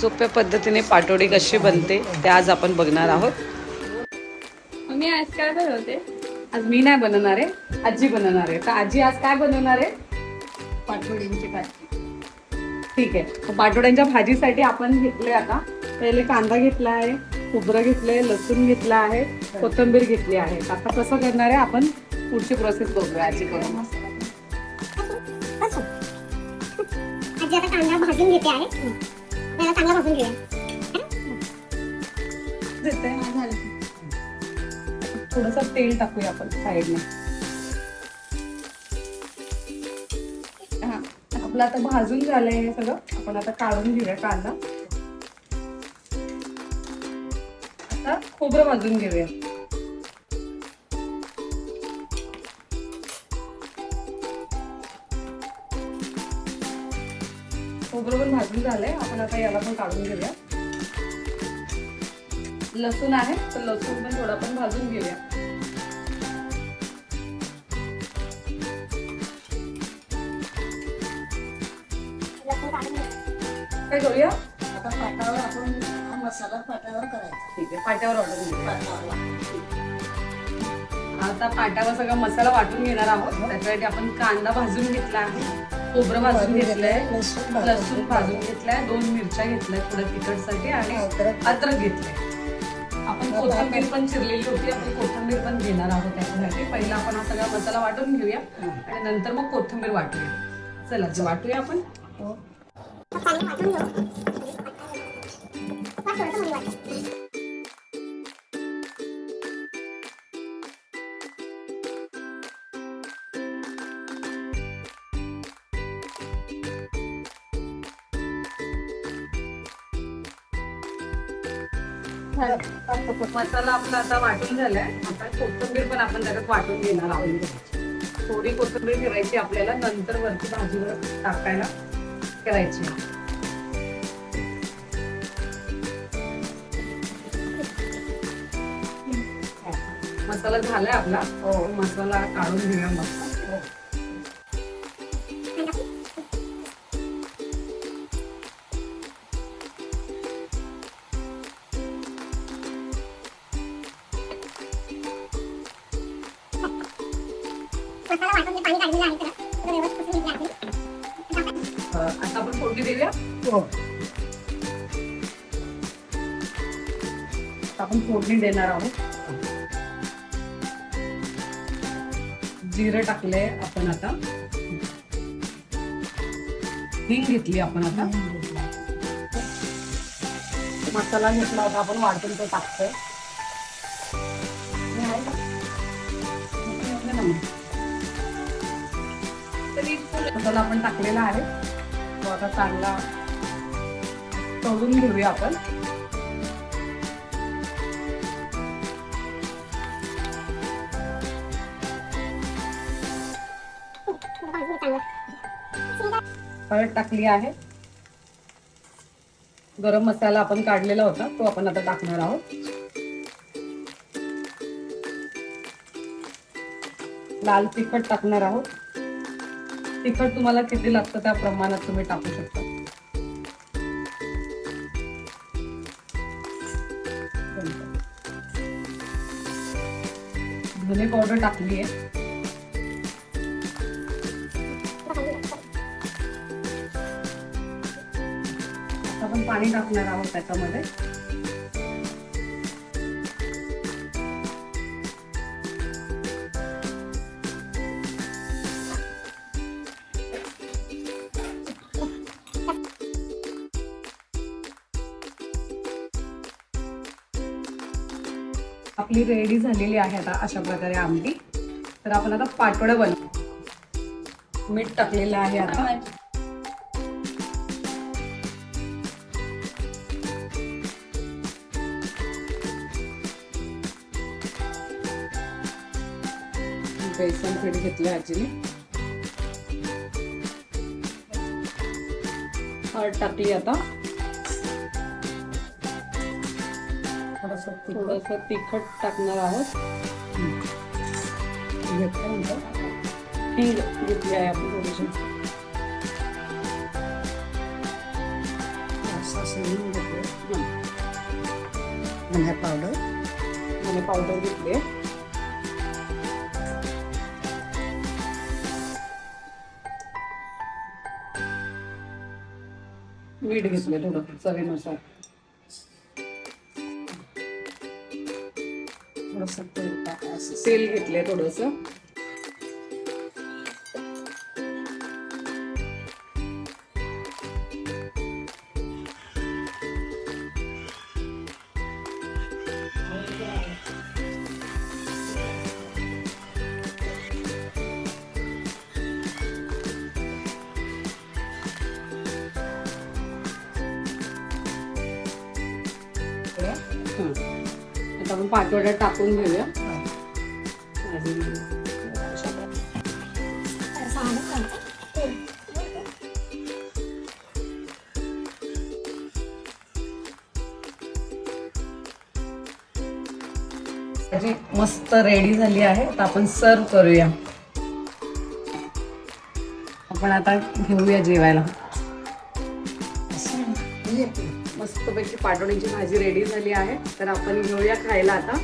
सोप्या पद्धतीने पाटोडी कशी बनते ते आज आपण बघणार आहोत. मी आज काय बनवते? आज मी नाही बनवणार आहे आजी बनवणार आहे. तर आजी आज काय बनवणार आहे? पाठवडींची भाजी. ठीक आहे. तर पाटोड्यांच्या भाजीसाठी आपण घेतले आता. पहिले कांदा घेतला आहे खोबरं घेतलंय लसूण घेतला आहे कोथिंबीर घेतली आहे. आता कसं करणार आहे आपण? पुढची प्रोसेस बघूया आजी करून आजी आता कांदा भाजून घेते आहे. आपल्याला चांगला भाजून घेऊया. थोडस तेल टाकूया आपण साईडने. हा. आपलं आता भाजून झालंय हे सगळं. आपण आता काढून घेऊया कांदा. आता खोबरं भाजून घेऊया. पण भाजून झालंय. आपण आता याला पण काढून घेऊया. लसूण आहे तर लसूण पण थोडा पण भाजून घेऊया. काय करूया? आता पाटावर आपण मसाला पाटावर करायचा. ठीक आहे पाट्यावर ऑर्डर पाटावर आता पाट्यावर सगळा मसाला वाटून घेणार आहोत. त्याच्यासाठी आपण कांदा भाजून घेतला आहे. खोबरं भाजून घेतलंय. लसूण भाजून घेतलाय. दोन मिरच्या घेतल्या थोड्या तिखटसाठी आणि अद्रक. अद्रक घेतलंय. आपण कोथिंबीर पण चिरलेली होती. आपण कोथिंबीर पण घेणार आहोत त्याच्यासाठी. पहिला आपण हा सगळा मसाला वाटून घेऊया आणि नंतर मग कोथिंबीर वाटूया. चला जे वाटूया आपण. मसाला आपला आता वाटून झालाय. आता कोथंबीर पण आपण त्याच्यात वाटून घेणार आहोत. थोडी कोथिंबीर ठेवायची आपल्याला नंतर वरती भाजीवर टाकायला करायची मसाला झालाय आपला. हो, मसाला काढून घेऊया मस्त. मसाला वाटून पाणी काढलेलं आहे व्यवस्थित आपण. आता आपण फोडणी देऊया हो. आपण फोडणी देणार आहोत जिरं टाकलंय आपण आता हिंग घेतली आपण आता मसाला घेतला होता आपण वाटून तो टाकतोय मसाला आपण टाकलेला आहे. तो आता चांगला तळून घेऊया आपण. हळद टाकली आहे. गरम मसाला आपण काढलेला होता तो आपण आता टाकणार आहोत. लाल तिखट टाकणार आहोत. तिखट तुम्हाला किती लागतं त्या प्रमाणात तुम्ही टाकू शकता. धने पावडर टाकली आहे. आपण पाणी टाकणार आहोत त्याच्यामध्ये. आपली रेडी झालेली आहे आता अशा प्रकारे आमटी. तर आपण आता पाटोळं बनवू. मीठ टाकलेलं आहे आता. बेसन पीठ घेतलं आजीने. हळद टाकली आता. थोडस थोडस तिखट टाकणार आहोत. घेतल्यानंतर हिंग घेतली आहे आपण थोडीशी. असं घेतलं धना पावडर. आणि पावडर घेतली मीठ घेतले थोडं चवीनुसार. थोडंसं तेल टाकायचं तेल घेतले थोडस आता आपण पाटवड्या टाकून घेऊया. भाजी मस्त रेडी झाली आहे आता आपण सर्व करूया आपण आता घेऊया जेवायला. मस्तपैकी पाटोळीची भाजी रेडी झाली आहे. तर आपण घेऊया खायला आता.